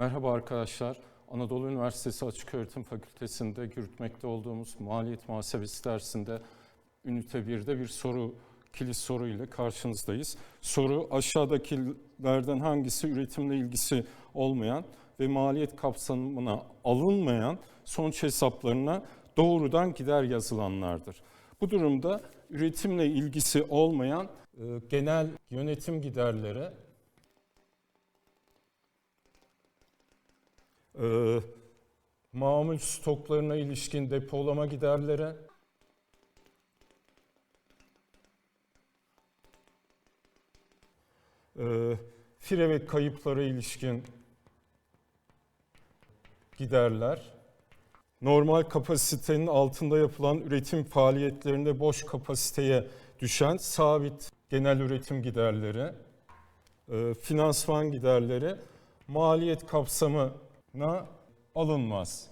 Merhaba arkadaşlar. Anadolu Üniversitesi Açıköğretim Fakültesi'nde yürütmekte olduğumuz maliyet muhasebesi dersinde ünite 1'de bir soru, kilit soru ile karşınızdayız. Soru aşağıdakilerden hangisi üretimle ilgisi olmayan ve maliyet kapsamına alınmayan sonuç hesaplarına doğrudan gider yazılanlardır. Bu durumda üretimle ilgisi olmayan e, genel yönetim giderleri e, mamul stoklarına ilişkin depolama giderleri, e, fire ve kayıplara ilişkin giderler, normal kapasitenin altında yapılan üretim faaliyetlerinde boş kapasiteye düşen sabit genel üretim giderleri, e, finansman giderleri maliyet kapsamına alınmaz.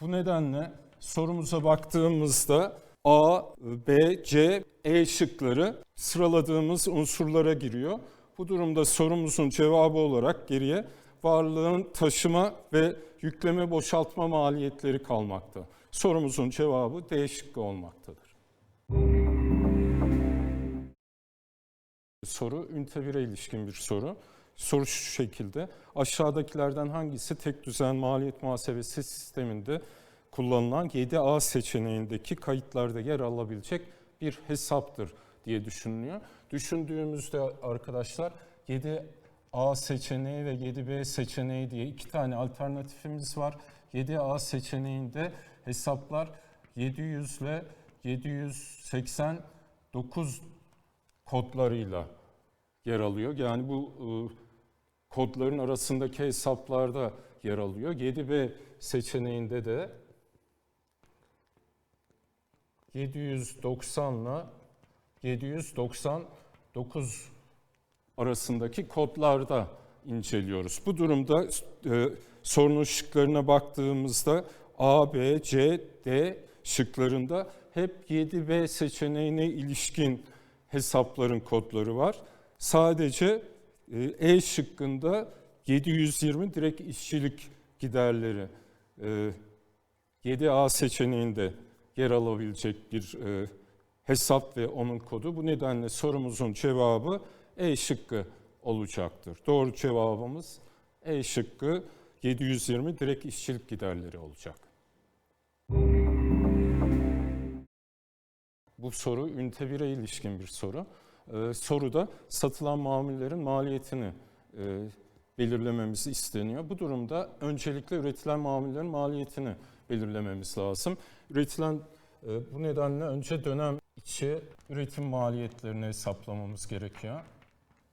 Bu nedenle sorumuza baktığımızda A, B, C, E şıkları sıraladığımız unsurlara giriyor. Bu durumda sorumuzun cevabı olarak geriye varlığın taşıma ve yükleme boşaltma maliyetleri kalmakta. Sorumuzun cevabı D şıkkı olmaktadır. Soru ünite 1'e ilişkin bir soru. Soru şu şekilde. Aşağıdakilerden hangisi tek düzen maliyet muhasebesi sisteminde kullanılan 7A seçeneğindeki kayıtlarda yer alabilecek bir hesaptır diye düşünülüyor. Düşündüğümüzde arkadaşlar 7A seçeneği ve 7B seçeneği diye iki tane alternatifimiz var. 7A seçeneğinde hesaplar 700 ile 789 kodlarıyla yer alıyor. Yani bu e, kodların arasındaki hesaplarda yer alıyor. 7B seçeneğinde de 790 ile 799 arasındaki kodlarda inceliyoruz. Bu durumda e, sorunun şıklarına baktığımızda A, B, C, D şıklarında hep 7B seçeneğine ilişkin hesapların kodları var. Sadece e, E şıkkında 720 direkt işçilik giderleri e, 7A seçeneğinde yer alabilecek bir e, hesap ve onun kodu. Bu nedenle sorumuzun cevabı E şıkkı olacaktır. Doğru cevabımız E şıkkı 720 direkt işçilik giderleri olacak. Bu soru ünite 1'e ilişkin bir soru. Ee, soruda satılan mamullerin maliyetini e, belirlememiz isteniyor. Bu durumda öncelikle üretilen mamullerin maliyetini belirlememiz lazım. Üretilen e, bu nedenle önce dönem içi üretim maliyetlerini hesaplamamız gerekiyor.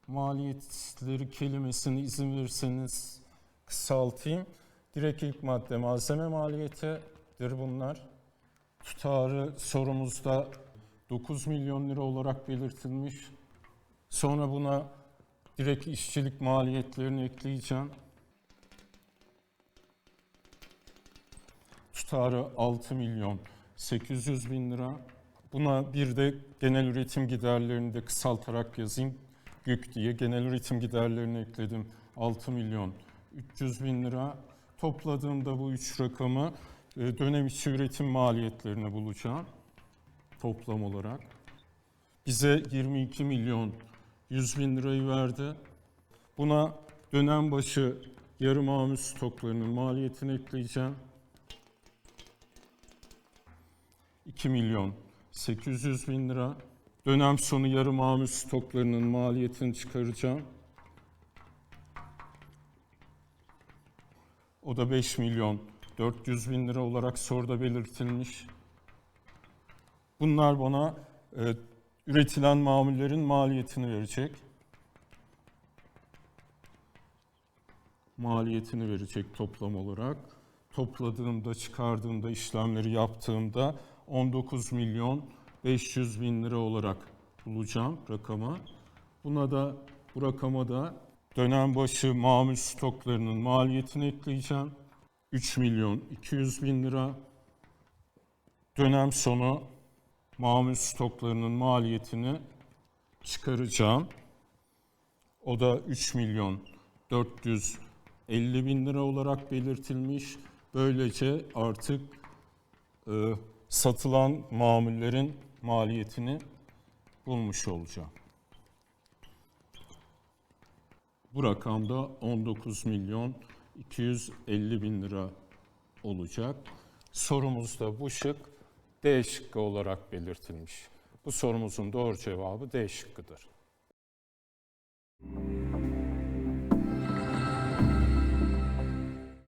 Maliyetleri kelimesini izin verirseniz kısaltayım. Direkt ilk madde malzeme maliyetidir bunlar. Tutarı sorumuzda 9 milyon lira olarak belirtilmiş. Sonra buna direkt işçilik maliyetlerini ekleyeceğim. Tutarı 6 milyon 800 bin lira. Buna bir de genel üretim giderlerini de kısaltarak yazayım. GÜK diye genel üretim giderlerini ekledim. 6 milyon 300 bin lira. Topladığımda bu üç rakamı e, dönem içi üretim maliyetlerini bulacağım toplam olarak. Bize 22 milyon 100 bin lirayı verdi. Buna dönem başı yarı mamul stoklarının maliyetini ekleyeceğim. 2 milyon 800 bin lira. Dönem sonu yarı mamul stoklarının maliyetini çıkaracağım. O da 5 milyon 400 bin lira olarak soruda belirtilmiş. Bunlar bana e, üretilen mamullerin maliyetini verecek. Maliyetini verecek toplam olarak. Topladığımda, çıkardığımda, işlemleri yaptığımda 19 milyon 500 bin lira olarak bulacağım rakamı. Buna da bu rakama da dönem başı mamul stoklarının maliyetini ekleyeceğim. 3 milyon 200 bin lira. Dönem sonu mamul stoklarının maliyetini çıkaracağım. O da 3 milyon 400 50 bin lira olarak belirtilmiş. Böylece artık e, satılan mamullerin maliyetini bulmuş olacağım. Bu rakamda 19 milyon 250 bin lira olacak. Sorumuzda bu şık D şıkkı olarak belirtilmiş. Bu sorumuzun doğru cevabı D şıkkıdır.